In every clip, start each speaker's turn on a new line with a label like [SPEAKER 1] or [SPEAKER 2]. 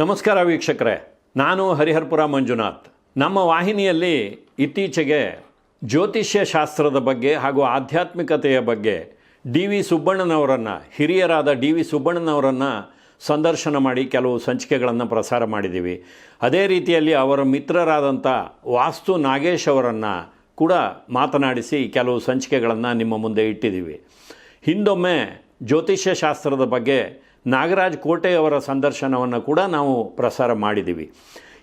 [SPEAKER 1] ನಮಸ್ಕಾರ ವೀಕ್ಷಕರೇ, ನಾನು ಹರಿಹರ್ಪುರ ಮಂಜುನಾಥ್. ನಮ್ಮ ವಾಹಿನಿಯಲ್ಲಿ ಇತ್ತೀಚೆಗೆ ಜ್ಯೋತಿಷ್ಯ ಶಾಸ್ತ್ರದ ಬಗ್ಗೆ ಹಾಗೂ ಆಧ್ಯಾತ್ಮಿಕತೆಯ ಬಗ್ಗೆ ಡಿ ವಿ ಸುಬ್ಬಣ್ಣನವರನ್ನು, ಹಿರಿಯರಾದ ಡಿ ವಿ ಸುಬ್ಬಣ್ಣನವರನ್ನು ಸಂದರ್ಶನ ಮಾಡಿ ಕೆಲವು ಸಂಚಿಕೆಗಳನ್ನು ಪ್ರಸಾರ ಮಾಡಿದ್ದೀವಿ. ಅದೇ ರೀತಿಯಲ್ಲಿ ಅವರ ಮಿತ್ರರಾದಂಥ ವಾಸ್ತು ನಾಗೇಶ್ ಅವರನ್ನು ಕೂಡ ಮಾತನಾಡಿಸಿ ಕೆಲವು ಸಂಚಿಕೆಗಳನ್ನು ನಿಮ್ಮ ಮುಂದೆ ಇಟ್ಟಿದ್ದೀವಿ. ಹಿಂದೊಮ್ಮೆ ಜ್ಯೋತಿಷ್ಯ ಶಾಸ್ತ್ರದ ಬಗ್ಗೆ ನಾಗರಾಜ್ ಕೋಟೆಯವರ ಸಂದರ್ಶನವನ್ನು ಕೂಡ ನಾವು ಪ್ರಸಾರ ಮಾಡಿದ್ದೀವಿ.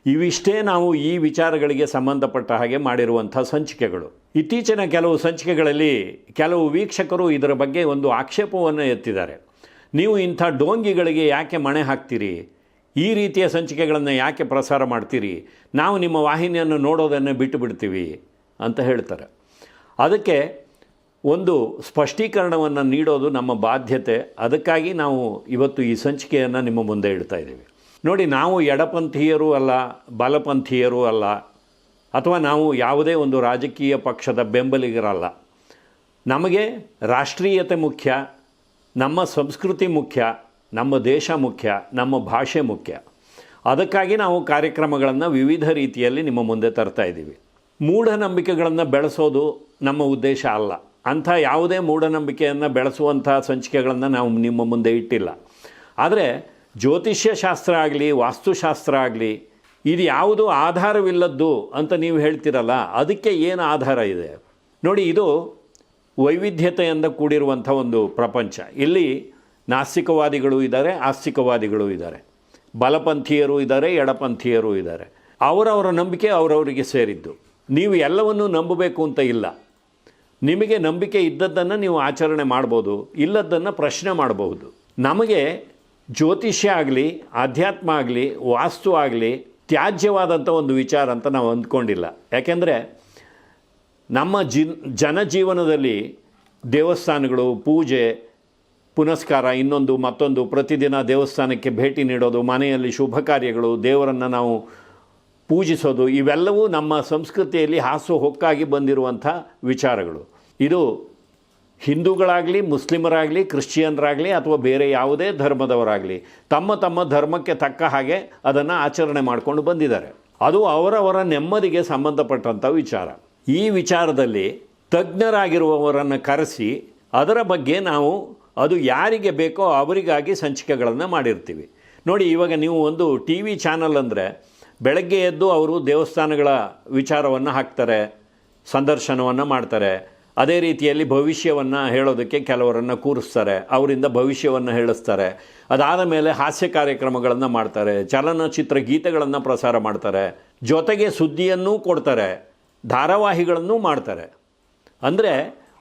[SPEAKER 1] ಇವಿಷ್ಟೇ ನಾವು ಈ ವಿಚಾರಗಳಿಗೆ ಸಂಬಂಧಪಟ್ಟ ಹಾಗೆ ಮಾಡಿರುವಂಥ ಸಂಚಿಕೆಗಳು. ಇತ್ತೀಚಿನ ಕೆಲವು ಸಂಚಿಕೆಗಳಲ್ಲಿ ಕೆಲವು ವೀಕ್ಷಕರು ಇದರ ಬಗ್ಗೆ ಒಂದು ಆಕ್ಷೇಪವನ್ನು ಎತ್ತಿದ್ದಾರೆ. ನೀವು ಇಂಥ ಡೋಂಗಿಗಳಿಗೆ ಯಾಕೆ ಮಣೆ ಹಾಕ್ತೀರಿ? ಈ ರೀತಿಯ ಸಂಚಿಕೆಗಳನ್ನು ಯಾಕೆ ಪ್ರಸಾರ ಮಾಡ್ತೀರಿ? ನಾವು ನಿಮ್ಮ ವಾಹಿನಿಯನ್ನು ನೋಡೋದನ್ನು ಬಿಟ್ಟು ಬಿಡ್ತೀವಿ ಅಂತ ಹೇಳ್ತಾರೆ. ಅದಕ್ಕೆ ಒಂದು ಸ್ಪಷ್ಟೀಕರಣವನ್ನು ನೀಡೋದು ನಮ್ಮ ಬಾಧ್ಯತೆ. ಅದಕ್ಕಾಗಿ ನಾವು ಇವತ್ತು ಈ ಸಂಚಿಕೆಯನ್ನು ನಿಮ್ಮ ಮುಂದೆ ಇಡ್ತಾ ಇದ್ದೀವಿ. ನೋಡಿ, ನಾವು ಎಡಪಂಥೀಯರೂ ಅಲ್ಲ, ಬಲಪಂಥೀಯರೂ ಅಲ್ಲ, ಅಥವಾ ನಾವು ಯಾವುದೇ ಒಂದು ರಾಜಕೀಯ ಪಕ್ಷದ ಬೆಂಬಲಿಗರಲ್ಲ. ನಮಗೆ ರಾಷ್ಟ್ರೀಯತೆ ಮುಖ್ಯ, ನಮ್ಮ ಸಂಸ್ಕೃತಿ ಮುಖ್ಯ, ನಮ್ಮ ದೇಶ ಮುಖ್ಯ, ನಮ್ಮ ಭಾಷೆ ಮುಖ್ಯ. ಅದಕ್ಕಾಗಿ ನಾವು ಕಾರ್ಯಕ್ರಮಗಳನ್ನು ವಿವಿಧ ರೀತಿಯಲ್ಲಿ ನಿಮ್ಮ ಮುಂದೆ ತರ್ತಾ ಇದ್ದೀವಿ. ಮೂಢನಂಬಿಕೆಗಳನ್ನು ಬೆಳೆಸೋದು ನಮ್ಮ ಉದ್ದೇಶ ಅಲ್ಲ. ಅಂಥ ಯಾವುದೇ ಮೂಢನಂಬಿಕೆಯನ್ನು ಬೆಳೆಸುವಂಥ ಸಂಚಿಕೆಗಳನ್ನು ನಾವು ನಿಮ್ಮ ಮುಂದೆ ಇಟ್ಟಿಲ್ಲ. ಆದರೆ ಜ್ಯೋತಿಷ್ಯ ಶಾಸ್ತ್ರ ಆಗಲಿ, ವಾಸ್ತುಶಾಸ್ತ್ರ ಆಗಲಿ, ಇದು ಯಾವುದು ಆಧಾರವಿಲ್ಲದ್ದು ಅಂತ ನೀವು ಹೇಳ್ತಿರಲ್ಲ, ಅದಕ್ಕೆ ಏನು ಆಧಾರ ಇದೆ? ನೋಡಿ, ಇದು ವೈವಿಧ್ಯತೆಯಿಂದ ಕೂಡಿರುವಂಥ ಒಂದು ಪ್ರಪಂಚ. ಇಲ್ಲಿ ನಾಸ್ತಿಕವಾದಿಗಳು ಇದ್ದಾರೆ, ಆಸ್ತಿಕವಾದಿಗಳು ಇದ್ದಾರೆ. ಬಲಪಂಥೀಯರು ಇದ್ದಾರೆ, ಎಡಪಂಥೀಯರು ಇದ್ದಾರೆ. ಅವರವರ ನಂಬಿಕೆ ಅವರವರಿಗೆ ಸೇರಿದ್ದು. ನೀವು ಎಲ್ಲವನ್ನೂ ನಂಬಬೇಕು ಅಂತ ಇಲ್ಲ. ನಿಮಗೆ ನಂಬಿಕೆ ಇದ್ದದ್ದನ್ನು ನೀವು ಆಚರಣೆ ಮಾಡ್ಬೋದು, ಇಲ್ಲದ್ದನ್ನು ಪ್ರಶ್ನೆ ಮಾಡಬಹುದು. ನಮಗೆ ಜ್ಯೋತಿಷ್ಯ ಆಗಲಿ, ಆಧ್ಯಾತ್ಮ ಆಗಲಿ, ವಾಸ್ತು ಆಗಲಿ ತ್ಯಾಜ್ಯವಾದಂಥ ಒಂದು ವಿಚಾರ ಅಂತ ನಾವು ಅಂದ್ಕೊಂಡಿಲ್ಲ. ಯಾಕೆಂದರೆ ನಮ್ಮ ಜಿ ಜನಜೀವನದಲ್ಲಿ ದೇವಸ್ಥಾನಗಳು, ಪೂಜೆ, ಪುನಸ್ಕಾರ, ಇನ್ನೊಂದು ಮತ್ತೊಂದು ಪ್ರತಿದಿನ ದೇವಸ್ಥಾನಕ್ಕೆ ಭೇಟಿ ನೀಡೋದು, ಮನೆಯಲ್ಲಿ ಶುಭ ಕಾರ್ಯಗಳು, ದೇವರನ್ನು ನಾವು ಪೂಜಿಸೋದು, ಇವೆಲ್ಲವೂ ನಮ್ಮ ಸಂಸ್ಕೃತಿಯಲ್ಲಿ ಹಾಸು ಹೊಕ್ಕಾಗಿ ಬಂದಿರುವಂಥ ವಿಚಾರಗಳು. ಇದು ಹಿಂದೂಗಳಾಗಲಿ, ಮುಸ್ಲಿಮರಾಗಲಿ, ಕ್ರಿಶ್ಚಿಯನ್ರಾಗಲಿ ಅಥವಾ ಬೇರೆ ಯಾವುದೇ ಧರ್ಮದವರಾಗಲಿ, ತಮ್ಮ ತಮ್ಮ ಧರ್ಮಕ್ಕೆ ತಕ್ಕ ಹಾಗೆ ಅದನ್ನು ಆಚರಣೆ ಮಾಡಿಕೊಂಡು ಬಂದಿದ್ದಾರೆ. ಅದು ಅವರವರ ನೆಮ್ಮದಿಗೆ ಸಂಬಂಧಪಟ್ಟಂಥ ವಿಚಾರ. ಈ ವಿಚಾರದಲ್ಲಿ ತಜ್ಞರಾಗಿರುವವರನ್ನು ಕರೆಸಿ, ಅದರ ಬಗ್ಗೆ ನಾವು ಅದು ಯಾರಿಗೆ ಬೇಕೋ ಅವರಿಗಾಗಿ ಸಂಚಿಕೆಗಳನ್ನು ಮಾಡಿರ್ತೀವಿ. ನೋಡಿ, ಇವಾಗ ನೀವು ಒಂದು ಟಿ ವಿ ಚಾನಲ್ ಅಂದರೆ ಬೆಳಗ್ಗೆ ಎದ್ದು ಅವರು ದೇವಸ್ಥಾನಗಳ ವಿಚಾರವನ್ನು ಹಾಕ್ತಾರೆ, ಸಂದರ್ಶನವನ್ನು ಮಾಡ್ತಾರೆ. ಅದೇ ರೀತಿಯಲ್ಲಿ ಭವಿಷ್ಯವನ್ನು ಹೇಳೋದಕ್ಕೆ ಕೆಲವರನ್ನು ಕೂರಿಸ್ತಾರೆ, ಅವರಿಂದ ಭವಿಷ್ಯವನ್ನು ಹೇಳಿಸ್ತಾರೆ. ಅದಾದ ಮೇಲೆ ಹಾಸ್ಯ ಕಾರ್ಯಕ್ರಮಗಳನ್ನು ಮಾಡ್ತಾರೆ, ಚಲನಚಿತ್ರ ಗೀತೆಗಳನ್ನು ಪ್ರಸಾರ ಮಾಡ್ತಾರೆ. ಜೊತೆಗೆ ಸುದ್ದಿಯನ್ನೂ ಕೊಡ್ತಾರೆ, ಧಾರಾವಾಹಿಗಳನ್ನೂ ಮಾಡ್ತಾರೆ. ಅಂದರೆ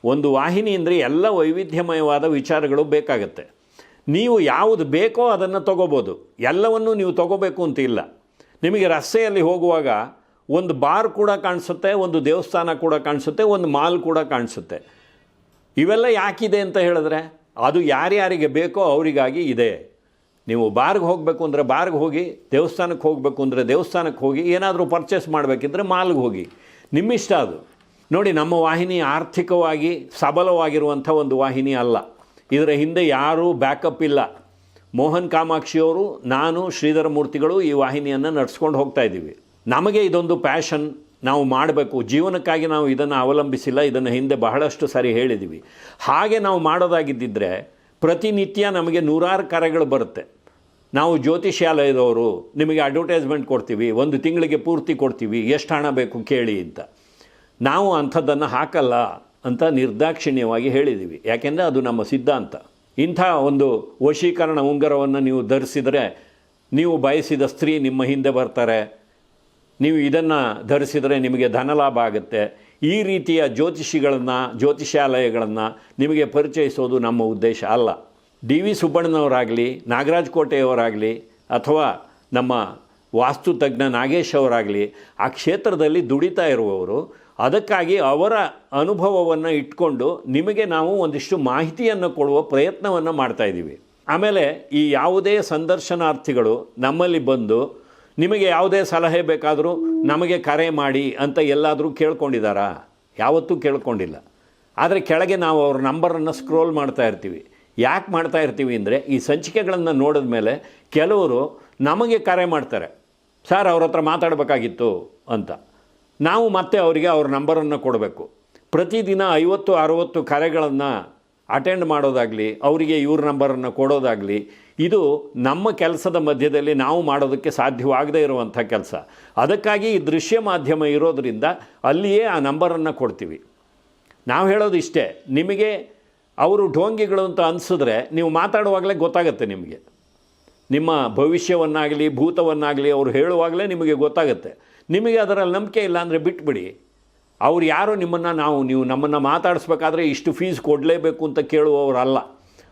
[SPEAKER 1] ಒಂದು ವಾಹಿನಿ ಅಂದರೆ ಎಲ್ಲ ವೈವಿಧ್ಯಮಯವಾದ ವಿಚಾರಗಳು ಬೇಕಾಗತ್ತೆ. ನೀವು ಯಾವುದು ಬೇಕೋ ಅದನ್ನು ತಗೋಬೋದು. ಎಲ್ಲವನ್ನೂ ನೀವು ತಗೋಬೇಕು ಅಂತ ಇಲ್ಲ. ನಿಮಗೆ ರಸ್ತೆಯಲ್ಲಿ ಹೋಗುವಾಗ ಒಂದು ಬಾರ್ ಕೂಡ ಕಾಣಿಸುತ್ತೆ, ಒಂದು ದೇವಸ್ಥಾನ ಕೂಡ ಕಾಣಿಸುತ್ತೆ, ಒಂದು ಮಾಲ್ ಕೂಡ ಕಾಣಿಸುತ್ತೆ. ಇವೆಲ್ಲ ಯಾಕಿದೆ ಅಂತ ಹೇಳಿದ್ರೆ, ಅದು ಯಾರ್ಯಾರಿಗೆ ಬೇಕೋ ಅವರಿಗಾಗಿ ಇದೆ. ನೀವು ಬಾರ್ಗೆ ಹೋಗಬೇಕು ಅಂದರೆ ಬಾರ್ಗೆ ಹೋಗಿ ದೇವಸ್ಥಾನಕ್ಕೆ ಹೋಗಬೇಕು ಅಂದರೆ ದೇವಸ್ಥಾನಕ್ಕೆ ಹೋಗಿ, ಏನಾದರೂ ಪರ್ಚೇಸ್ ಮಾಡಬೇಕಿದ್ರೆ ಮಾಲ್ಗೆ ಹೋಗಿ. ನಿಮ್ಮಿಷ್ಟ ಅದು. ನೋಡಿ, ನಮ್ಮ ವಾಹಿನಿ ಆರ್ಥಿಕವಾಗಿ ಸಬಲವಾಗಿರುವಂಥ ಒಂದು ವಾಹಿನಿ ಅಲ್ಲ. ಇದರ ಹಿಂದೆ ಯಾರೂ ಬ್ಯಾಕಪ್ ಇಲ್ಲ. ಮೋಹನ್ ಕಾಮಾಕ್ಷಿಯವರು ನಾನು, ಶ್ರೀಧರ ಮೂರ್ತಿಗಳು ಈ ವಾಹಿನಿಯನ್ನು ನಡೆಸ್ಕೊಂಡು ಹೋಗ್ತಾ ಇದ್ದೀವಿ. ನಮಗೆ ಇದೊಂದು ಪ್ಯಾಷನ್ ನಾವು ಮಾಡಬೇಕು. ಜೀವನಕ್ಕಾಗಿ ನಾವು ಇದನ್ನು ಅವಲಂಬಿಸಿಲ್ಲ, ಇದನ್ನು ಹಿಂದೆ ಬಹಳಷ್ಟು ಸಾರಿ ಹೇಳಿದ್ದೀವಿ ಹಾಗೆ ನಾವು ಮಾಡೋದಾಗಿದ್ದಿದ್ರೆ, ಪ್ರತಿನಿತ್ಯ ನಮಗೆ ನೂರಾರು ಕರೆಗಳು ಬರುತ್ತೆ. ನಾವು ಜ್ಯೋತಿಷ್ಯಾಲಯದವರು, ನಿಮಗೆ ಅಡ್ವರ್ಟೈಸ್ಮೆಂಟ್ ಕೊಡ್ತೀವಿ, ಒಂದು ತಿಂಗಳಿಗೆ ಪೂರ್ತಿ ಕೊಡ್ತೀವಿ, ಎಷ್ಟು ಹಣ ಬೇಕು ಕೇಳಿ ಅಂತ. ನಾವು ಅಂಥದ್ದನ್ನು ಹಾಕಲ್ಲ ಅಂತ ನಿರ್ದಾಕ್ಷಿಣ್ಯವಾಗಿ ಹೇಳಿದ್ದೀವಿ ಯಾಕೆಂದರೆ ಅದು ನಮ್ಮ ಸಿದ್ಧಾಂತ. ಇಂಥ ಒಂದು ವಶೀಕರಣ ಉಂಗರವನ್ನು ನೀವು ಧರಿಸಿದರೆ ನೀವು ಬಯಸಿದ ಸ್ತ್ರೀ ನಿಮ್ಮ ಹಿಂದೆ ಬರ್ತಾರೆ. ನೀವು ಇದನ್ನು ಧರಿಸಿದರೆ ನಿಮಗೆ ಧನಲಾಭ ಆಗುತ್ತೆ. ಈ ರೀತಿಯ ಜ್ಯೋತಿಷಿಗಳನ್ನು ಜ್ಯೋತಿಷಾಲಯಗಳನ್ನು ನಿಮಗೆ ಪರಿಚಯಿಸೋದು ನಮ್ಮ ಉದ್ದೇಶ ಅಲ್ಲ. ಡಿ ವಿ ಸುಬ್ಬಣ್ಣನವರಾಗಲಿ, ನಾಗರಾಜ್ ಕೋಟೆಯವರಾಗಲಿ, ಅಥವಾ ನಮ್ಮ ವಾಸ್ತು ತಜ್ಞ ನಾಗೇಶ್ ಅವರಾಗಲಿ, ಆ ಕ್ಷೇತ್ರದಲ್ಲಿ ದುಡಿತಾ ಇರುವವರು ಅದಕ್ಕಾಗಿ ಅವರ ಅನುಭವವನ್ನು ಇಟ್ಕೊಂಡು ನಿಮಗೆ ನಾವು ಒಂದಿಷ್ಟು ಮಾಹಿತಿಯನ್ನು ಕೊಡುವ ಪ್ರಯತ್ನವನ್ನು ಮಾಡ್ತಾ ಇದ್ದೀವಿ. ಆಮೇಲೆ ಈ ಯಾವುದೇ ಸಂದರ್ಶನಾರ್ಥಿಗಳು ನಮ್ಮಲ್ಲಿ ಬಂದು ನಿಮಗೆ ಯಾವುದೇ ಸಲಹೆ ಬೇಕಾದರೂ ನಮಗೆ ಕರೆ ಮಾಡಿ ಅಂತ ಎಲ್ಲಾದರೂ ಕೇಳ್ಕೊಂಡಿದ್ದಾರಾ? ಯಾವತ್ತೂ ಕೇಳ್ಕೊಂಡಿಲ್ಲ. ಆದರೆ ಕೆಳಗೆ ನಾವು ಅವ್ರ ನಂಬರನ್ನು ಸ್ಕ್ರೋಲ್ ಮಾಡ್ತಾ ಇರ್ತೀವಿ. ಯಾಕೆ ಮಾಡ್ತಾ ಇರ್ತೀವಿ ಅಂದರೆ ಈ ಸಂಚಿಕೆಗಳನ್ನು ನೋಡಿದ ಮೇಲೆ ಕೆಲವರು ನಮಗೆ ಕರೆ ಮಾಡ್ತಾರೆ. ಸರ್ ಅವ್ರ ಹತ್ರ ಮಾತಾಡಬೇಕಾಗಿತ್ತು ಅಂತ. ನಾವು ಮತ್ತೆ ಅವರಿಗೆ ಅವ್ರ ನಂಬರನ್ನು ಕೊಡಬೇಕು. ಪ್ರತಿದಿನ ಐವತ್ತು, ಅರುವತ್ತು ಕರೆಗಳನ್ನು ಅಟೆಂಡ್ ಮಾಡೋದಾಗಲಿ, ಅವರಿಗೆ ಇವ್ರ ನಂಬರನ್ನು ಕೊಡೋದಾಗಲಿ, ಇದು ನಮ್ಮ ಕೆಲಸದ ಮಧ್ಯದಲ್ಲಿ ನಾವು ಮಾಡೋದಕ್ಕೆ ಸಾಧ್ಯವಾಗದೇ ಇರುವಂಥ ಕೆಲಸ. ಅದಕ್ಕಾಗಿ ಈ ದೃಶ್ಯ ಮಾಧ್ಯಮ ಇರೋದರಿಂದ ಅಲ್ಲಿಯೇ ಆ ನಂಬರನ್ನು ಕೊಡ್ತೀವಿ. ನಾವು ಹೇಳೋದು ಇಷ್ಟೇ, ನಿಮಗೆ ಅವರು ಢೋಂಗಿಗಳು ಅಂತ ಅನಿಸಿದ್ರೆ ನೀವು ಮಾತಾಡುವಾಗಲೇ ಗೊತ್ತಾಗುತ್ತೆ ನಿಮಗೆ. ನಿಮ್ಮ ಭವಿಷ್ಯವನ್ನಾಗಲಿ, ಭೂತವನ್ನಾಗಲಿ ಅವರು ಹೇಳುವಾಗಲೇ ನಿಮಗೆ ಗೊತ್ತಾಗುತ್ತೆ. ನಿಮಗೆ ಅದರಲ್ಲಿ ನಂಬಿಕೆ ಇಲ್ಲ ಅಂದರೆ ಬಿಟ್ಬಿಡಿ. ಅವ್ರು ಯಾರು ನಿಮ್ಮನ್ನು ನಾವು, ನೀವು ನಮ್ಮನ್ನು ಮಾತಾಡಿಸ್ಬೇಕಾದ್ರೆ ಇಷ್ಟು ಫೀಸ್ ಕೊಡಲೇಬೇಕು ಅಂತ ಕೇಳುವವರಲ್ಲ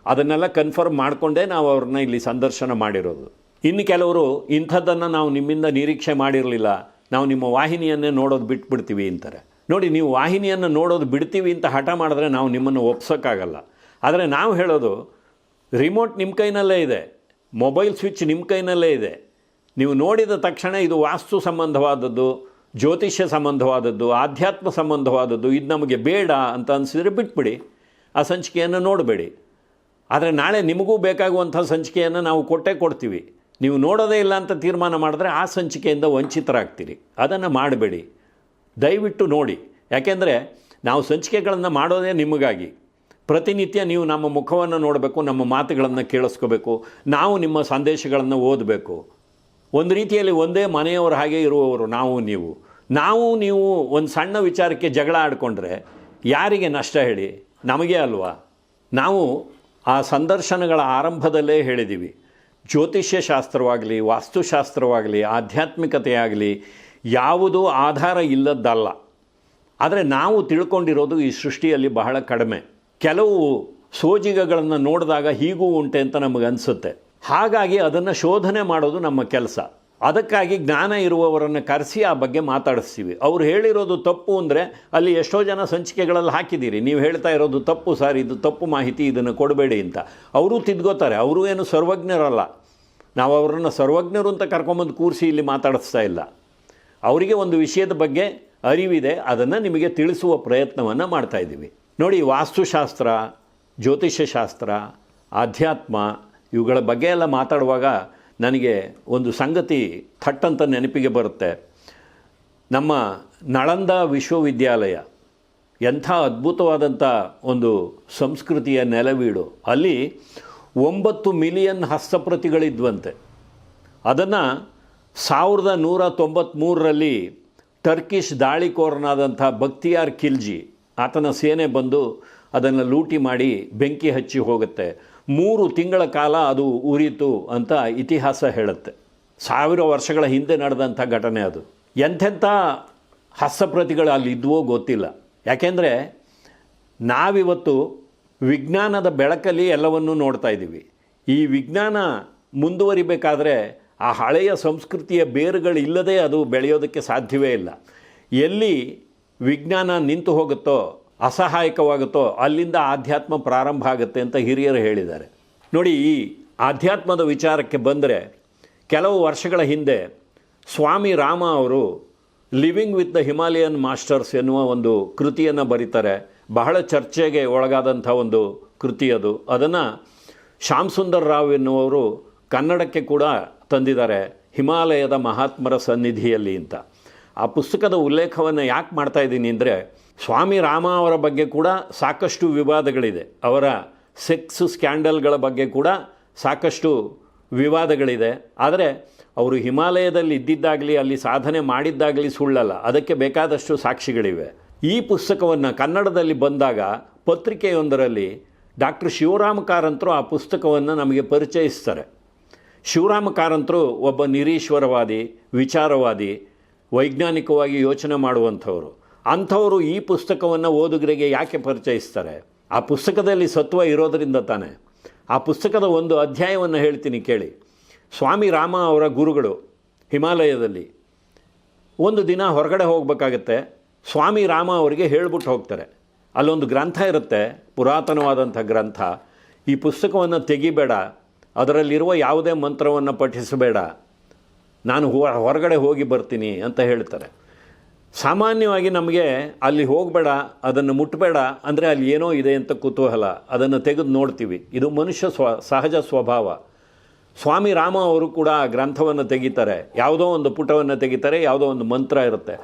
[SPEAKER 1] ಅದನ್ನೆಲ್ಲ ಕನ್ಫರ್ಮ್ ಮಾಡಿಕೊಂಡೇ ನಾವು ಅವ್ರನ್ನ ಇಲ್ಲಿ ಸಂದರ್ಶನ ಮಾಡಿರೋದು. ಇನ್ನು ಕೆಲವರು ಇಂಥದ್ದನ್ನು ನಾವು ನಿಮ್ಮಿಂದ ನಿರೀಕ್ಷೆ ಮಾಡಿರಲಿಲ್ಲ. ನಾವು ನಿಮ್ಮ ವಾಹಿನಿಯನ್ನೇ ನೋಡೋದು ಬಿಟ್ಬಿಡ್ತೀವಿ ಅಂತಾರೆ. ನೋಡಿ, ನೀವು ವಾಹಿನಿಯನ್ನು ನೋಡೋದು ಬಿಡ್ತೀವಿ ಅಂತ ಹಠ ಮಾಡಿದ್ರೆ ನಾವು ನಿಮ್ಮನ್ನು ಒಪ್ಸೋಕ್ಕಾಗಲ್ಲ. ಆದರೆ ನಾವು ಹೇಳೋದು ರಿಮೋಟ್ ನಿಮ್ಮ ಕೈನಲ್ಲೇ ಇದೆ. ಮೊಬೈಲ್ ಸ್ವಿಚ್ ನಿಮ್ಮ ಕೈನಲ್ಲೇ ಇದೆ. ನೀವು ನೋಡಿದ ತಕ್ಷಣ ಇದು ವಾಸ್ತು ಸಂಬಂಧವಾದದ್ದು, ಜ್ಯೋತಿಷ್ಯ ಸಂಬಂಧವಾದದ್ದು, ಆಧ್ಯಾತ್ಮ ಸಂಬಂಧವಾದದ್ದು, ಇದು ನಮಗೆ ಬೇಡ ಅಂತ ಅನಿಸಿದರೆ ಬಿಟ್ಬಿಡಿ. ಆ ಸಂಚಿಕೆಯನ್ನು ನೋಡಬೇಡಿ. ಆದರೆ ನಾಳೆ ನಿಮಗೂ ಬೇಕಾಗುವಂಥ ಸಂಚಿಕೆಯನ್ನು ನಾವು ಕೊಟ್ಟೇ ಕೊಡ್ತೀವಿ. ನೀವು ನೋಡೋದೇ ಇಲ್ಲ ಅಂತ ತೀರ್ಮಾನ ಮಾಡಿದ್ರೆ ಆ ಸಂಚಿಕೆಯಿಂದ ವಂಚಿತರಾಗ್ತೀರಿ. ಅದನ್ನು ಮಾಡಬೇಡಿ. ದಯವಿಟ್ಟು ನೋಡಿ. ಯಾಕೆಂದರೆ ನಾವು ಸಂಚಿಕೆಗಳನ್ನು ಮಾಡೋದೇ ನಿಮಗಾಗಿ. ಪ್ರತಿನಿತ್ಯ ನೀವು ನಮ್ಮ ಮುಖವನ್ನು ನೋಡಬೇಕು, ನಮ್ಮ ಮಾತುಗಳನ್ನು ಕೇಳಿಸ್ಕೋಬೇಕು, ನಾವು ನಿಮ್ಮ ಸಂದೇಶಗಳನ್ನು ಓದಬೇಕು. ಒಂದು ರೀತಿಯಲ್ಲಿ ಒಂದೇ ಮನೆಯವರ ಹಾಗೆ ಇರುವವರು ನಾವು, ನೀವು. ನಾವು, ನೀವು ಒಂದು ಸಣ್ಣ ವಿಚಾರಕ್ಕೆ ಜಗಳ ಆಡಿಕೊಂಡ್ರೆ ಯಾರಿಗೆ ನಷ್ಟ ಹೇಳಿ? ನಮಗೆ ಅಲ್ವಾ? ನಾವು ಆ ಸಂದರ್ಶನಗಳ ಆರಂಭದಲ್ಲೇ ಹೇಳಿದ್ದೀವಿ ಜ್ಯೋತಿಷ್ಯ ಶಾಸ್ತ್ರವಾಗಲಿ ವಾಸ್ತುಶಾಸ್ತ್ರವಾಗಲಿ, ಆಧ್ಯಾತ್ಮಿಕತೆಯಾಗಲಿ ಯಾವುದೂ ಆಧಾರ ಇಲ್ಲದ್ದಲ್ಲ. ಆದರೆ ನಾವು ತಿಳ್ಕೊಂಡಿರೋದು ಈ ಸೃಷ್ಟಿಯಲ್ಲಿ ಬಹಳ ಕಡಿಮೆ. ಕೆಲವು ಸೋಜಿಗಗಳನ್ನು ನೋಡಿದಾಗ ಹೀಗೂ ಉಂಟೆ ಅಂತ ನಮಗೆ ಅನಿಸುತ್ತೆ. ಹಾಗಾಗಿ ಅದನ್ನು ಶೋಧನೆ ಮಾಡೋದು ನಮ್ಮ ಕೆಲಸ. ಅದಕ್ಕಾಗಿ ಜ್ಞಾನ ಇರುವವರನ್ನು ಕರೆಸಿ ಆ ಬಗ್ಗೆ ಮಾತಾಡಿಸ್ತೀವಿ. ಅವ್ರು ಹೇಳಿರೋದು ತಪ್ಪು ಅಂದರೆ ಅಲ್ಲಿ ಎಷ್ಟೋ ಜನ ಸಂಚಿಕೆಗಳಲ್ಲಿ ಹಾಕಿದ್ದೀರಿ. ನೀವು ಹೇಳ್ತಾ ಇರೋದು ತಪ್ಪು ಸರ್, ಇದು ತಪ್ಪು ಮಾಹಿತಿ, ಇದನ್ನು ಕೊಡಬೇಡಿ ಅಂತ. ಅವರು ತಿದ್ಕೋತಾರೆ. ಅವರು ಏನು ಸರ್ವಜ್ಞರಲ್ಲ. ನಾವು ಅವರನ್ನು ಸರ್ವಜ್ಞರು ಅಂತ ಕರ್ಕೊಂಬಂದು ಕೂರಿಸಿ ಇಲ್ಲಿ ಮಾತಾಡಿಸ್ತಾ ಇಲ್ಲ. ಅವರಿಗೆ ಒಂದು ವಿಷಯದ ಬಗ್ಗೆ ಅರಿವಿದೆ. ಅದನ್ನು ನಿಮಗೆ ತಿಳಿಸುವ ಪ್ರಯತ್ನವನ್ನು ಮಾಡ್ತಾ ಇದ್ದೀವಿ. ನೋಡಿ, ವಾಸ್ತುಶಾಸ್ತ್ರ, ಜ್ಯೋತಿಷ್ಯಶಾಸ್ತ್ರ, ಆಧ್ಯಾತ್ಮ, ಇವುಗಳ ಬಗ್ಗೆ ಎಲ್ಲ ಮಾತಾಡುವಾಗ ನನಗೆ ಒಂದು ಸಂಗತಿ ಥಟ್ಟಂತ ನೆನಪಿಗೆ ಬರುತ್ತೆ. ನಮ್ಮ ನಳಂದ ವಿಶ್ವವಿದ್ಯಾಲಯ, ಎಂಥ ಅದ್ಭುತವಾದಂಥ ಒಂದು ಸಂಸ್ಕೃತಿಯ ನೆಲವೀಡು. ಅಲ್ಲಿ ಒಂಬತ್ತು ಮಿಲಿಯನ್ ಹಸ್ತಪ್ರತಿಗಳಿದ್ವಂತೆ. ಅದನ್ನು ಸಾವಿರದ ನೂರ ತೊಂಬತ್ತ್ಮೂರರಲ್ಲಿ ಟರ್ಕಿಶ್ ದಾಳಿಕೋರನಾದಂಥ ಬಕ್ತಿಯಾರ್ ಖಿಲ್ಜಿ ಆತನ ಸೇನೆ ಬಂದು ಅದನ್ನು ಲೂಟಿ ಮಾಡಿ ಬೆಂಕಿ ಹಚ್ಚಿ ಹೋಗುತ್ತೆ. ಮೂರು ತಿಂಗಳ ಕಾಲ ಅದು ಉರಿತು ಅಂತ ಇತಿಹಾಸ ಹೇಳುತ್ತೆ. ಸಾವಿರ ವರ್ಷಗಳ ಹಿಂದೆ ನಡೆದಂಥ ಘಟನೆ ಅದು. ಎಂಥೆಂಥ ಹಸ್ತಪ್ರತಿಗಳು ಅಲ್ಲಿ ಇದ್ವೋ ಗೊತ್ತಿಲ್ಲ. ಯಾಕೆಂದರೆ ನಾವಿವತ್ತು ವಿಜ್ಞಾನದ ಬೆಳಕಲ್ಲಿ ಎಲ್ಲವನ್ನೂ ನೋಡ್ತಾ ಇದ್ದೀವಿ. ಈ ವಿಜ್ಞಾನ ಮುಂದುವರಿಬೇಕಾದ್ರೆ ಆ ಹಳೆಯ ಸಂಸ್ಕೃತಿಯ ಬೇರುಗಳಿಲ್ಲದೆ ಅದು ಬೆಳೆಯೋದಕ್ಕೆ ಸಾಧ್ಯವೇ ಇಲ್ಲ. ಎಲ್ಲಿ ವಿಜ್ಞಾನ ನಿಂತು ಹೋಗುತ್ತೋ, ಅಸಹಾಯಕವಾಗುತ್ತೋ, ಅಲ್ಲಿಂದ ಆಧ್ಯಾತ್ಮ ಪ್ರಾರಂಭ ಆಗುತ್ತೆ ಅಂತ ಹಿರಿಯರು ಹೇಳಿದ್ದಾರೆ. ನೋಡಿ, ಈ ಆಧ್ಯಾತ್ಮದ ವಿಚಾರಕ್ಕೆ ಬಂದರೆ, ಕೆಲವು ವರ್ಷಗಳ ಹಿಂದೆ ಸ್ವಾಮಿ ರಾಮ ಅವರು living with the Himalayan masters ಎನ್ನುವ ಒಂದು ಕೃತಿಯನ್ನು ಬರೀತಾರೆ. ಬಹಳ ಚರ್ಚೆಗೆ ಒಳಗಾದಂಥ ಒಂದು ಕೃತಿ ಅದು. ಅದನ್ನು ಶ್ಯಾಮ್ ಸುಂದರ್ ರಾವ್ ಎನ್ನುವರು ಕನ್ನಡಕ್ಕೆ ಕೂಡ ತಂದಿದ್ದಾರೆ, ಹಿಮಾಲಯದ ಮಹಾತ್ಮರ ಸನ್ನಿಧಿಯಲ್ಲಿ ಅಂತ. ಆ ಪುಸ್ತಕದ ಉಲ್ಲೇಖವನ್ನು ಯಾಕೆ ಮಾಡ್ತಾ ಇದ್ದೀನಿ ಅಂದರೆ ಸ್ವಾಮಿ ರಾಮ ಅವರ ಬಗ್ಗೆ ಕೂಡ ಸಾಕಷ್ಟು ವಿವಾದಗಳಿದೆ. ಅವರ ಸೆಕ್ಸ್ ಸ್ಕ್ಯಾಂಡಲ್ಗಳ ಬಗ್ಗೆ ಕೂಡ ಸಾಕಷ್ಟು ವಿವಾದಗಳಿದೆ. ಆದರೆ ಅವರು ಹಿಮಾಲಯದಲ್ಲಿ ಇದ್ದಿದ್ದಾಗಲಿ, ಅಲ್ಲಿ ಸಾಧನೆ ಮಾಡಿದ್ದಾಗಲಿ ಸುಳ್ಳಲ್ಲ. ಅದಕ್ಕೆ ಬೇಕಾದಷ್ಟು ಸಾಕ್ಷಿಗಳಿವೆ. ಈ ಪುಸ್ತಕವನ್ನು ಕನ್ನಡದಲ್ಲಿ ಬಂದಾಗ ಪತ್ರಿಕೆಯೊಂದರಲ್ಲಿ ಡಾಕ್ಟರ್ ಶಿವರಾಮ ಕಾರಂತರು ಆ ಪುಸ್ತಕವನ್ನು ನಮಗೆ ಪರಿಚಯಿಸ್ತಾರೆ. ಶಿವರಾಮ ಕಾರಂತರು ಒಬ್ಬ ನಿರೀಶ್ವರವಾದಿ, ವಿಚಾರವಾದಿ ವೈಜ್ಞಾನಿಕವಾಗಿ ಯೋಚನೆ ಮಾಡುವಂಥವರು. ಅಂಥವರು ಈ ಪುಸ್ತಕವನ್ನು ಓದುಗರಿಗೆ ಯಾಕೆ ಪರಿಚಯಿಸ್ತಾರೆ? ಆ ಪುಸ್ತಕದಲ್ಲಿ ಸತ್ವ ಇರೋದರಿಂದ ತಾನೆ. ಆ ಪುಸ್ತಕದ ಒಂದು ಅಧ್ಯಾಯವನ್ನು ಹೇಳ್ತೀನಿ ಕೇಳಿ. ಸ್ವಾಮಿ ರಾಮ ಅವರ ಗುರುಗಳು ಹಿಮಾಲಯದಲ್ಲಿ ಒಂದು ದಿನ ಹೊರಗಡೆ ಹೋಗಬೇಕಾಗತ್ತೆ. ಸ್ವಾಮಿ ರಾಮ ಅವರಿಗೆ ಹೇಳ್ಬಿಟ್ಟು ಹೋಗ್ತಾರೆ. ಅಲ್ಲೊಂದು ಗ್ರಂಥ ಇರುತ್ತೆ, ಪುರಾತನವಾದಂಥ ಗ್ರಂಥ. ಈ ಪುಸ್ತಕವನ್ನು ತೆಗಿಬೇಡ. ಅದರಲ್ಲಿರುವ ಯಾವುದೇ ಮಂತ್ರವನ್ನು ಪಠಿಸಬೇಡ. ನಾನು ಹೊರಗಡೆ ಹೋಗಿ ಬರ್ತೀನಿ ಅಂತ ಹೇಳ್ತಾರೆ. ಸಾಮಾನ್ಯವಾಗಿ ನಮಗೆ ಅಲ್ಲಿ ಹೋಗಬೇಡ, ಅದನ್ನು ಮುಟ್ಟಬೇಡ ಅಂದರೆ ಅಲ್ಲಿ ಏನೋ ಇದೆ ಅಂತ ಕುತೂಹಲ, ಅದನ್ನು ತೆಗೆದು ನೋಡ್ತೀವಿ. ಇದು ಮನುಷ್ಯ ಸ್ವ, ಸಹಜ ಸ್ವಭಾವ. ಸ್ವಾಮಿ ರಾಮ ಅವರು ಕೂಡ ಆ ಗ್ರಂಥವನ್ನು ತೆಗಿತಾರೆ. ಯಾವುದೋ ಒಂದು ಪುಟವನ್ನು ತೆಗಿತಾರೆ, ಯಾವುದೋ ಒಂದು ಮಂತ್ರ ಇರುತ್ತೆ.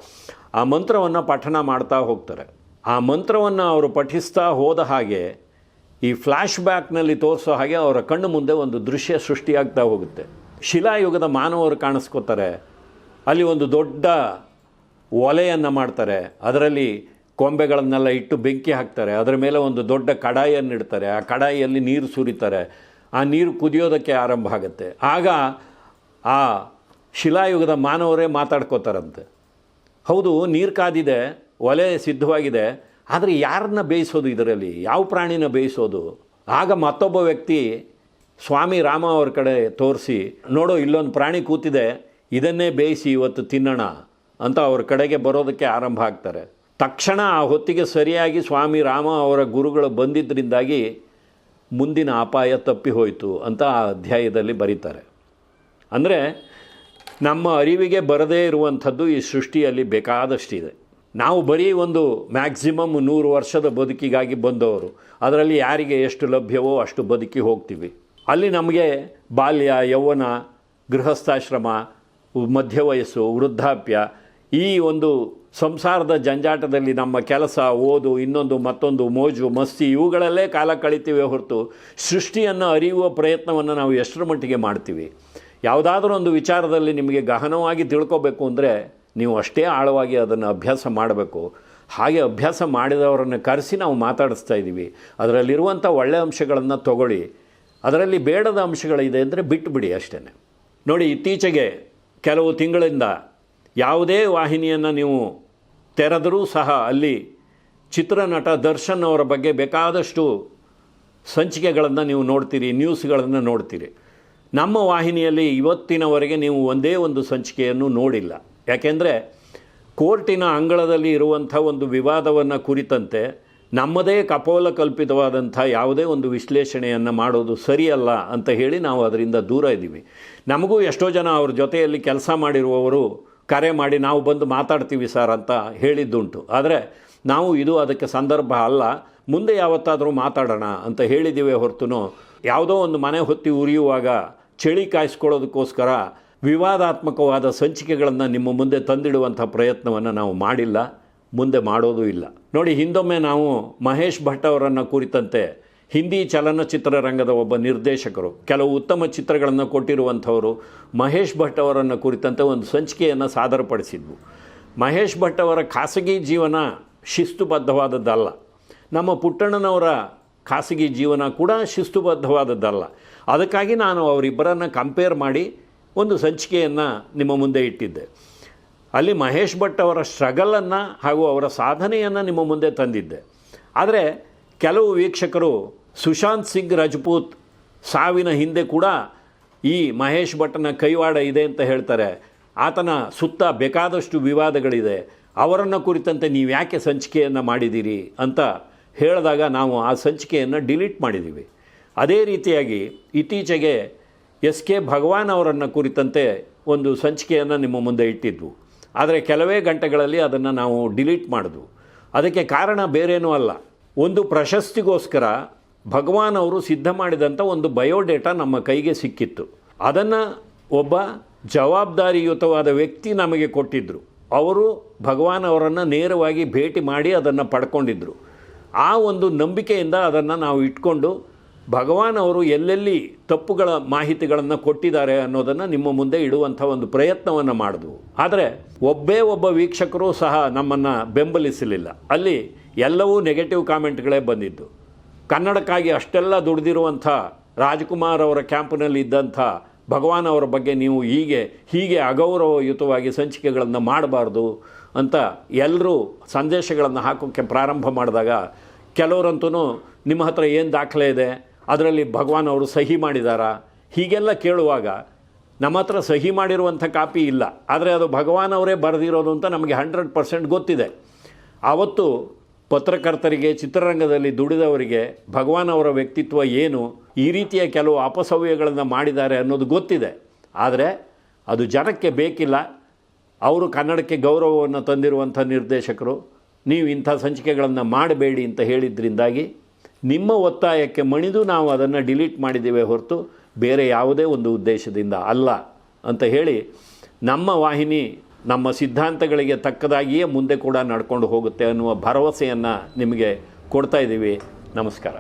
[SPEAKER 1] ಆ ಮಂತ್ರವನ್ನು ಪಠಣ ಮಾಡ್ತಾ ಹೋಗ್ತಾರೆ. ಆ ಮಂತ್ರವನ್ನು ಅವರು ಪಠಿಸ್ತಾ ಹೋದ ಹಾಗೆ, ಈ ಫ್ಲ್ಯಾಶ್ ಬ್ಯಾಕ್ನಲ್ಲಿ ತೋರಿಸೋ ಹಾಗೆ ಅವರ ಕಣ್ಣು ಮುಂದೆ ಒಂದು ದೃಶ್ಯ ಸೃಷ್ಟಿಯಾಗ್ತಾ ಹೋಗುತ್ತೆ. ಶಿಲಾಯುಗದ ಮಾನವರು ಕಾಣಿಸ್ಕೋತಾರೆ. ಅಲ್ಲಿ ಒಂದು ದೊಡ್ಡ ಒಲೆಯನ್ನು ಮಾಡ್ತಾರೆ. ಅದರಲ್ಲಿ ಕೊಂಬೆಗಳನ್ನೆಲ್ಲ ಇಟ್ಟು ಬೆಂಕಿ ಹಾಕ್ತಾರೆ. ಅದರ ಮೇಲೆ ಒಂದು ದೊಡ್ಡ ಕಡಾಯಿಯನ್ನು ಇಡ್ತಾರೆ. ಆ ಕಡಾಯಿಯಲ್ಲಿ ನೀರು ಸುರಿತಾರೆ. ಆ ನೀರು ಕುದಿಯೋದಕ್ಕೆ ಆರಂಭ ಆಗುತ್ತೆ. ಆಗ ಆ ಶಿಲಾಯುಗದ ಮಾನವರೇ ಮಾತಾಡ್ಕೋತಾರಂತೆ. ಹೌದು, ನೀರು ಕಾದಿದೆ, ಒಲೆ ಸಿದ್ಧವಾಗಿದೆ, ಆದರೆ ಯಾರನ್ನ ಬೇಯಿಸೋದು ಇದರಲ್ಲಿ? ಯಾವ ಪ್ರಾಣಿನ ಬೇಯಿಸೋದು? ಆಗ ಮತ್ತೊಬ್ಬ ವ್ಯಕ್ತಿ ಸ್ವಾಮಿ ರಾಮ ಅವ್ರ ಕಡೆ ತೋರಿಸಿ, ನೋಡು, ಇಲ್ಲೊಂದು ಪ್ರಾಣಿ ಕೂತಿದೆ, ಇದನ್ನೇ ಬೇಯಿಸಿ ಇವತ್ತು ತಿನ್ನೋಣ ಅಂತ ಅವ್ರ ಕಡೆಗೆ ಬರೋದಕ್ಕೆ ಆರಂಭ ಆಗ್ತಾರೆ. ತಕ್ಷಣ ಆ ಹೊತ್ತಿಗೆ ಸರಿಯಾಗಿ ಸ್ವಾಮಿ ರಾಮ ಅವರ ಗುರುಗಳು ಬಂದಿದ್ದರಿಂದಾಗಿ ಮುಂದಿನ ಅಪಾಯ ತಪ್ಪಿ ಹೋಯಿತು ಅಂತ ಆ ಅಧ್ಯಾಯದಲ್ಲಿ ಬರೀತಾರೆ. ಅಂದರೆ, ನಮ್ಮ ಅರಿವಿಗೆ ಬರದೇ ಇರುವಂಥದ್ದು ಈ ಸೃಷ್ಟಿಯಲ್ಲಿ ಬೇಕಾದಷ್ಟಿದೆ. ನಾವು ಬರೀ ಒಂದು ಮ್ಯಾಕ್ಸಿಮಮ್ ನೂರು ವರ್ಷದ ಬದುಕಿಗಾಗಿ ಬಂದವರು, ಅದರಲ್ಲಿ ಯಾರಿಗೆ ಎಷ್ಟು ಲಭ್ಯವೋ ಅಷ್ಟು ಬದುಕಿ ಹೋಗ್ತೀವಿ. ಅಲ್ಲಿ ನಮಗೆ ಬಾಲ್ಯ, ಯೌವನ, ಗೃಹಸ್ಥಾಶ್ರಮ ಮಧ್ಯ ವಯಸ್ಸು ವೃದ್ಧಾಪ್ಯ, ಈ ಒಂದು ಸಂಸಾರದ ಜಂಜಾಟದಲ್ಲಿ ನಮ್ಮ ಕೆಲಸ, ಓದು, ಇನ್ನೊಂದು, ಮತ್ತೊಂದು, ಮೋಜು, ಮಸ್ತಿ, ಇವುಗಳಲ್ಲೇ ಕಾಲ ಕಳಿತೀವಿ ಹೊರತು ಸೃಷ್ಟಿಯನ್ನು ಅರಿಯುವ ಪ್ರಯತ್ನವನ್ನು ನಾವು ಎಷ್ಟರ ಮಟ್ಟಿಗೆ ಮಾಡ್ತೀವಿ? ಯಾವುದಾದ್ರೂ ಒಂದು ವಿಚಾರದಲ್ಲಿ ನಿಮಗೆ ಗಹನವಾಗಿ ತಿಳ್ಕೊಬೇಕು ಅಂದರೆ ನೀವು ಅಷ್ಟೇ ಆಳವಾಗಿ ಅದನ್ನು ಅಭ್ಯಾಸ ಮಾಡಬೇಕು. ಹಾಗೆ ಅಭ್ಯಾಸ ಮಾಡಿದವರನ್ನು ಕರೆಸಿ ನಾವು ಮಾತಾಡಿಸ್ತಾ ಇದ್ದೀವಿ. ಅದರಲ್ಲಿರುವಂಥ ಒಳ್ಳೆಯ ಅಂಶಗಳನ್ನು ತಗೊಳ್ಳಿ. ಅದರಲ್ಲಿ ಬೇಡದ ಅಂಶಗಳಿದೆ ಅಂದರೆ ಬಿಟ್ಟುಬಿಡಿ ಅಷ್ಟೇ ನೋಡಿ, ಇತ್ತೀಚೆಗೆ ಕೆಲವು ತಿಂಗಳಿಂದ ಯಾವುದೇ ವಾಹಿನಿಯನ್ನು ನೀವು ತೆರೆದರೂ ಸಹ ಅಲ್ಲಿ ಚಿತ್ರನಟ ದರ್ಶನ್ ಅವರ ಬಗ್ಗೆ ಬೇಕಾದಷ್ಟು ಸಂಚಿಕೆಗಳನ್ನು ನೀವು ನೋಡ್ತೀರಿ, ನ್ಯೂಸ್ಗಳನ್ನು ನೋಡ್ತೀರಿ. ನಮ್ಮ ವಾಹಿನಿಯಲ್ಲಿ ಇವತ್ತಿನವರೆಗೆ ನೀವು ಒಂದೇ ಒಂದು ಸಂಚಿಕೆಯನ್ನು ನೋಡಿಲ್ಲ. ಯಾಕೆಂದರೆ ಕೋರ್ಟಿನ ಅಂಗಳದಲ್ಲಿ ಇರುವಂಥ ಒಂದು ವಿವಾದವನ್ನು ಕುರಿತಂತೆ ನಮ್ಮದೇ ಕಪೋಲ ಕಲ್ಪಿತವಾದಂಥ ಯಾವುದೇ ಒಂದು ವಿಶ್ಲೇಷಣೆಯನ್ನು ಮಾಡೋದು ಸರಿಯಲ್ಲ ಅಂತ ಹೇಳಿ ನಾವು ಅದರಿಂದ ದೂರ ಇದ್ದೀವಿ. ನಮಗೂ ಎಷ್ಟೋ ಜನ ಅವ್ರ ಜೊತೆಯಲ್ಲಿ ಕೆಲಸ ಮಾಡಿರುವವರು ಕರೆ ಮಾಡಿ ನಾವು ಬಂದು ಮಾತಾಡ್ತೀವಿ ಸರ್ ಅಂತ ಹೇಳಿದ್ದುಂಟು. ಆದರೆ ನಾವು ಇದು ಅದಕ್ಕೆ ಸಂದರ್ಭ ಅಲ್ಲ, ಮುಂದೆ ಯಾವತ್ತಾದರೂ ಮಾತಾಡೋಣ ಅಂತ ಹೇಳಿದ್ದೀವಿ ಹೊರತು ಯಾವುದೋ ಒಂದು ಮನೆ ಹೊತ್ತಿ ಉರಿಯುವಾಗ ಚಳಿ ಕಾಯಿಸ್ಕೊಳ್ಳೋದಕ್ಕೋಸ್ಕರ ವಿವಾದಾತ್ಮಕವಾದ ಸಂಚಿಕೆಗಳನ್ನು ನಿಮ್ಮ ಮುಂದೆ ತಂದಿಡುವಂಥ ಪ್ರಯತ್ನವನ್ನು ನಾವು ಮಾಡಿಲ್ಲ. ಮುಂದೆ ಮಾಡೋದೂ ಇಲ್ಲ. ನೋಡಿ, ಹಿಂದೊಮ್ಮೆ ನಾವು ಮಹೇಶ್ ಭಟ್ ಅವರನ್ನು ಕುರಿತಂತೆ ಹಿಂದಿ ಚಲನಚಿತ್ರರಂಗದ ಒಬ್ಬ ನಿರ್ದೇಶಕರು, ಕೆಲವು ಉತ್ತಮ ಚಿತ್ರಗಳನ್ನು ಕೊಟ್ಟಿರುವಂಥವರು ಮಹೇಶ್ ಭಟ್ ಅವರನ್ನು ಕುರಿತಂತೆ ಒಂದು ಸಂಚಿಕೆಯನ್ನು ಸಾದರಪಡಿಸಿದ್ವು. ಮಹೇಶ್ ಭಟ್ ಅವರ ಖಾಸಗಿ ಜೀವನ ಶಿಸ್ತುಬದ್ಧವಾದದ್ದಲ್ಲ. ನಮ್ಮ ಪುಟ್ಟಣ್ಣನವರ ಖಾಸಗಿ ಜೀವನ ಕೂಡ ಶಿಸ್ತುಬದ್ಧವಾದದ್ದಲ್ಲ. ಅದಕ್ಕಾಗಿ ನಾನು ಅವರಿಬ್ಬರನ್ನು ಕಂಪೇರ್ ಮಾಡಿ ಒಂದು ಸಂಚಿಕೆಯನ್ನು ನಿಮ್ಮ ಮುಂದೆ ಇಟ್ಟಿದ್ದೆ. ಅಲ್ಲಿ ಮಹೇಶ್ ಭಟ್ ಅವರ ಸ್ಟ್ರಗಲನ್ನು ಹಾಗೂ ಅವರ ಸಾಧನೆಯನ್ನು ನಿಮ್ಮ ಮುಂದೆ ತಂದಿದ್ದೆ. ಆದರೆ ಕೆಲವು ವೀಕ್ಷಕರು ಸುಶಾಂತ್ ಸಿಂಗ್ ರಜಪೂತ್ ಸಾವಿನ ಹಿಂದೆ ಕೂಡ ಈ ಮಹೇಶ್ ಭಟ್ನ ಕೈವಾಡ ಇದೆ ಅಂತ ಹೇಳ್ತಾರೆ. ಆತನ ಸುತ್ತ ಬೇಕಾದಷ್ಟು ವಿವಾದಗಳಿದೆ. ಅವರನ್ನು ಕುರಿತಂತೆ ನೀವು ಯಾಕೆ ಸಂಚಿಕೆಯನ್ನು ಮಾಡಿದ್ದೀರಿ ಅಂತ ಹೇಳಿದಾಗ ನಾವು ಆ ಸಂಚಿಕೆಯನ್ನು ಡಿಲೀಟ್ ಮಾಡಿದ್ದೀವಿ ಅದೇ ರೀತಿಯಾಗಿ ಇತ್ತೀಚೆಗೆ ಎಸ್ ಕೆ ಭಗವಾನ್ ಅವರನ್ನು ಕುರಿತಂತೆ ಒಂದು ಸಂಚಿಕೆಯನ್ನು ನಿಮ್ಮ ಮುಂದೆ ಇಟ್ಟಿದ್ವು. ಆದರೆ ಕೆಲವೇ ಗಂಟೆಗಳಲ್ಲಿ ಅದನ್ನು ನಾವು ಡಿಲೀಟ್ ಮಾಡಿದ್ವು ಅದಕ್ಕೆ ಕಾರಣ ಬೇರೇನೂ ಅಲ್ಲ. ಒಂದು ಪ್ರಶಸ್ತಿಗೋಸ್ಕರ ಭಗವಾನ್ ಅವರು ಸಿದ್ಧ ಮಾಡಿದಂಥ ಒಂದು ಬಯೋಡೇಟಾ ನಮ್ಮ ಕೈಗೆ ಸಿಕ್ಕಿತ್ತು. ಅದನ್ನು ಒಬ್ಬ ಜವಾಬ್ದಾರಿಯುತವಾದ ವ್ಯಕ್ತಿ ನಮಗೆ ಕೊಟ್ಟಿದ್ದರು ಅವರು ಭಗವಾನ್ ಅವರನ್ನು ನೇರವಾಗಿ ಭೇಟಿ ಮಾಡಿ ಅದನ್ನು ಪಡ್ಕೊಂಡಿದ್ದರು ಆ ಒಂದು ನಂಬಿಕೆಯಿಂದ ಅದನ್ನು ನಾವು ಇಟ್ಕೊಂಡು ಭಗವಾನ್ ಅವರು ಎಲ್ಲೆಲ್ಲಿ ತಪ್ಪುಗಳ ಮಾಹಿತಿಗಳನ್ನು ಕೊಟ್ಟಿದ್ದಾರೆ ಅನ್ನೋದನ್ನು ನಿಮ್ಮ ಮುಂದೆ ಇಡುವಂಥ ಒಂದು ಪ್ರಯತ್ನವನ್ನು ಮಾಡಿದ್ವು. ಆದರೆ ಒಬ್ಬೇ ಒಬ್ಬ ವೀಕ್ಷಕರು ಸಹ ನಮ್ಮನ್ನು ಬೆಂಬಲಿಸಲಿಲ್ಲ. ಅಲ್ಲಿ ಎಲ್ಲವೂ ನೆಗೆಟಿವ್ ಕಾಮೆಂಟ್ಗಳೇ ಬಂದಿದ್ದು. ಕನ್ನಡಕ್ಕಾಗಿ ಅಷ್ಟೆಲ್ಲ ದುಡಿದಿರುವಂಥ ರಾಜ್ಕುಮಾರ್ ಅವರ ಕ್ಯಾಂಪ್ನಲ್ಲಿ ಇದ್ದಂಥ ಭಗವಾನ್ ಅವರ ಬಗ್ಗೆ ನೀವು ಹೀಗೆ ಹೀಗೆ ಅಗೌರವಯುತವಾಗಿ ಸಂಚಿಕೆಗಳನ್ನು ಮಾಡಬಾರ್ದು ಅಂತ ಎಲ್ಲರೂ ಸಂದೇಶಗಳನ್ನು ಹಾಕೋಕ್ಕೆ ಪ್ರಾರಂಭ ಮಾಡಿದಾಗ ಕೆಲವರಂತೂ ನಿಮ್ಮ ಹತ್ರ ಏನು ದಾಖಲೆ ಇದೆ? ಅದರಲ್ಲಿ ಭಗವಾನ್ ಅವರು ಸಹಿ ಮಾಡಿದಾರಾ? ಹೀಗೆಲ್ಲ ಕೇಳುವಾಗ ನಮ್ಮ ಹತ್ರ ಸಹಿ ಮಾಡಿರುವಂಥ ಕಾಪಿ ಇಲ್ಲ. ಆದರೆ ಅದು ಭಗವಾನ್ ಅವರೇ ಬರೆದಿರೋದು ಅಂತ ನಮಗೆ ಹಂಡ್ರೆಡ್ ಪರ್ಸೆಂಟ್ ಗೊತ್ತಿದೆ. ಆವತ್ತು ಪತ್ರಕರ್ತರಿಗೆ, ಚಿತ್ರರಂಗದಲ್ಲಿ ದುಡಿದವರಿಗೆ ಭಗವಾನ್ ಅವರ ವ್ಯಕ್ತಿತ್ವ ಏನು, ಈ ರೀತಿಯ ಕೆಲವು ಅಪಸವ್ಯಗಳನ್ನು ಮಾಡಿದ್ದಾರೆ ಅನ್ನೋದು ಗೊತ್ತಿದೆ. ಆದರೆ ಅದು ಜನಕ್ಕೆ ಬೇಕಿಲ್ಲ. ಅವರು ಕನ್ನಡಕ್ಕೆ ಗೌರವವನ್ನು ತಂದಿರುವಂಥ ನಿರ್ದೇಶಕರು, ನೀವು ಇಂಥ ಸಂಚಿಕೆಗಳನ್ನು ಮಾಡಬೇಡಿ ಅಂತ ಹೇಳಿದ್ರಿಂದಾಗಿ ನಿಮ್ಮ ಒತ್ತಾಯಕ್ಕೆ ಮಣಿದು ನಾವು ಅದನ್ನು ಡಿಲೀಟ್ ಮಾಡಿದ್ದೇವೆ ಹೊರತು ಬೇರೆ ಯಾವುದೇ ಒಂದು ಉದ್ದೇಶದಿಂದ ಅಲ್ಲ ಅಂತ ಹೇಳಿ ನಮ್ಮ ವಾಹಿನಿ ನಮ್ಮ ಸಿದ್ಧಾಂತಗಳಿಗೆ ತಕ್ಕದಾಗಿಯೇ ಮುಂದೆ ಕೂಡ ನಡ್ಕೊಂಡು ಹೋಗುತ್ತೆ ಅನ್ನುವ ಭರವಸೆಯನ್ನು ನಿಮಗೆ ಕೊಡ್ತಾ ಇದ್ದೀವಿ. ನಮಸ್ಕಾರ.